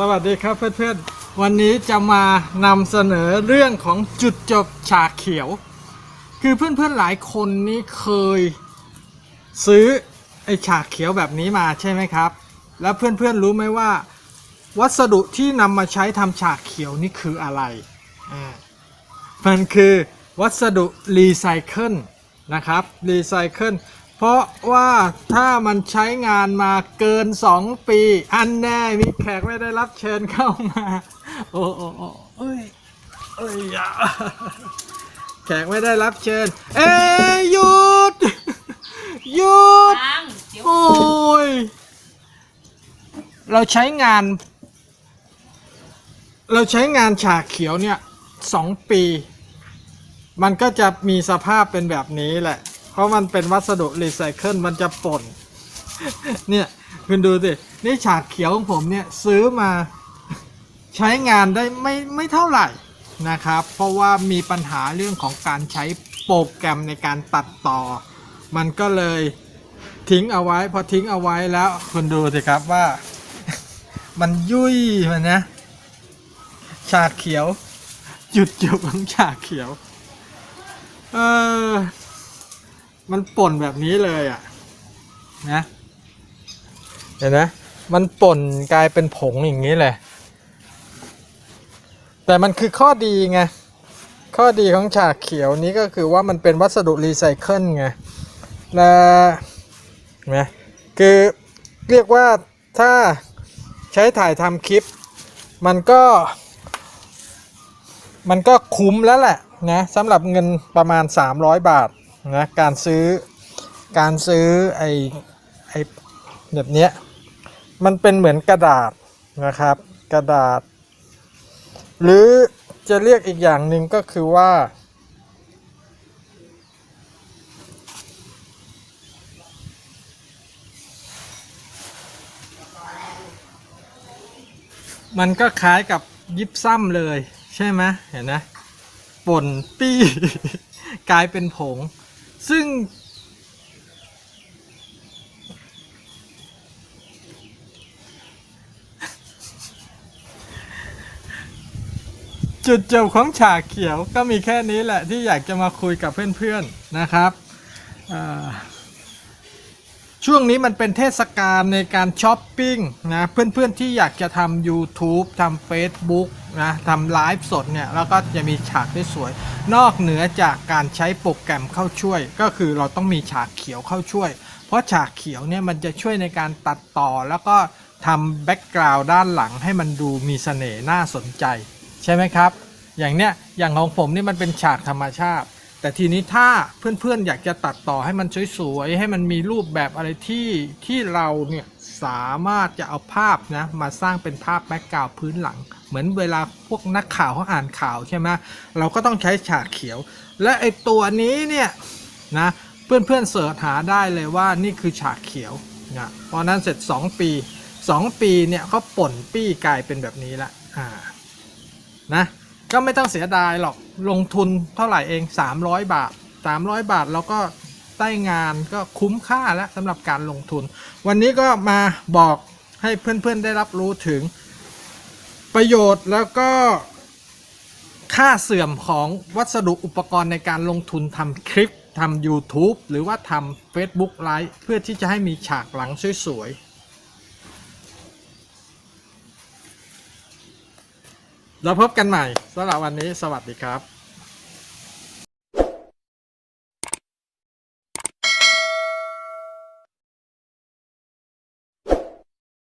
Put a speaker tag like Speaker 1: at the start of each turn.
Speaker 1: สวัสดีครับเพื่อนๆ วันนี้จะมานำเสนอเรื่องของจุดจบฉากเขียว คือเพื่อนๆหลายคนนี่เคยซื้อไอฉากเขียวแบบนี้มาใช่ไหมครับ แล้วเพื่อนๆรู้ไหมว่า วัสดุที่นำมาใช้ทำฉากเขียวนี่คืออะไรอ่ามันคือวัสดุรีไซเคิลนะครับรีไซเคิล เพราะว่าถ้ามันใช้งานมาเกิน 2 ปี อันแน่มีแขกไม่ได้รับเชิญเข้ามา โอ้โอ้โอ้เอ้ยเอ้ยอย่าแขกไม่ได้รับเชิญ เอ้ยหยุดหยุด
Speaker 2: ตังเดี๋ยว
Speaker 1: โอ้ยเราใช้งาน เราใช้งานฉากเขียวเนี่ยสองปี มันก็จะมีสภาพเป็นแบบนี้แหละเพ ราะมันเป็นวัสดุรีไซเคิลมันจะป่น เนี่ยคุณดูสิ นี่ฉากเขียวของผมเนี่ยซื้อมาใช้งานได้ไม่ไม่เท่าไหร่นะครับ เพราะว่ามีปัญหาเรื่องของการใช้โปรแกรมในการตัดต่อ มันก็เลยทิ้งเอาไว้ พอทิ้งเอาไว้แล้วคุณดูสิครับว่า มันยุ่ยมันนะฉากเขียว จุดจบของฉากเขียว เออ มันป่นแบบนี้เลยอะนะเห็นไหมมันป่นกลายเป็นผงอย่างนี้เลยแต่มันคือข้อดีไงข้อดีของฉากเขียวนี้ก็คือว่ามันเป็นวัสดุรีไซเคิลไงและเห็นไหมคือเรียกว่าถ้าใช้ถ่ายทำคลิป มันก็ มันก็คุ้มแล้วแหละนะสำหรับเงินประมาณ 300 บาท นะการซื้อการซื้อไอไอแบบเนี้ยมันเป็นเหมือนกระดาษนะครับ กระดาษ หรือจะเรียกอีกอย่างหนึ่งก็คือว่า มันก็คล้ายกับยิบซ้ำเลย ใช่ไหมเห็นนะป่นปี้ กลายเป็นผง ซึ่ง จุดจบของฉากเขียวก็มีแค่นี้แหละที่อยากจะมาคุยกับเพื่อนๆนะครับอ่า ช่วงนี้มันเป็นเทศกาลในการช้อปปิ้งนะเพื่อนๆที่อยากจะทำ YouTube ทำ Facebook นะทำไลฟ์สดเนี่ยแล้วก็จะมีฉากที่สวย นอกเหนือจากการใช้โปรแกรมเข้าช่วย ก็คือเราต้องมีฉากเขียวเข้าช่วย เพราะฉากเขียวเนี่ยมันจะช่วยในการตัดต่อแล้วก็ทำแบ็กกราวด์ด้านหลังให้มันดูมีเสน่ห์น่าสนใจ ใช่ไหมครับ อย่างเนี้ยอย่างของผมนี่มันเป็นฉากธรรมชาติ แต่ทีนี้ถ้าเพื่อนๆอยากจะตัดต่อให้มันสวยๆให้มันมีรูปแบบอะไรที่ที่เราเนี่ยสามารถจะเอาภาพนะมาสร้างเป็นภาพแบ็กกราวด์พื้นหลัง เหมือนเวลาพวกนักข่าวเขาอ่านข่าวใช่ไหมเราก็ต้องใช้ฉากเขียว และไอตัวนี้เนี่ยนะเพื่อนๆเสิร์ชหาได้เลยว่านี่คือฉากเขียวนะพอนั้นเสร็จ 2 ปี 2 ปีเนี่ยเขาป่นปี้กลายเป็นแบบนี้ละอ่านะก็ไม่ต้องเสียดายหรอก ลงทุนเท่าไหร่เอง 300 บาท 300 บาทแล้วก็ได้งานก็คุ้มค่าแล้วสำหรับการลงทุน วันนี้ก็มาบอกให้เพื่อนๆได้รับรู้ถึง ประโยชน์แล้วก็ค่าเสื่อมของวัสดุอุปกรณ์ในการลงทุนทำคลิปทำ YouTube หรือว่าทำ Facebook Live เพื่อที่จะให้มีฉากหลังสวยๆ เราพบกันใหม่สำหรับวันนี้สวัสดีครับ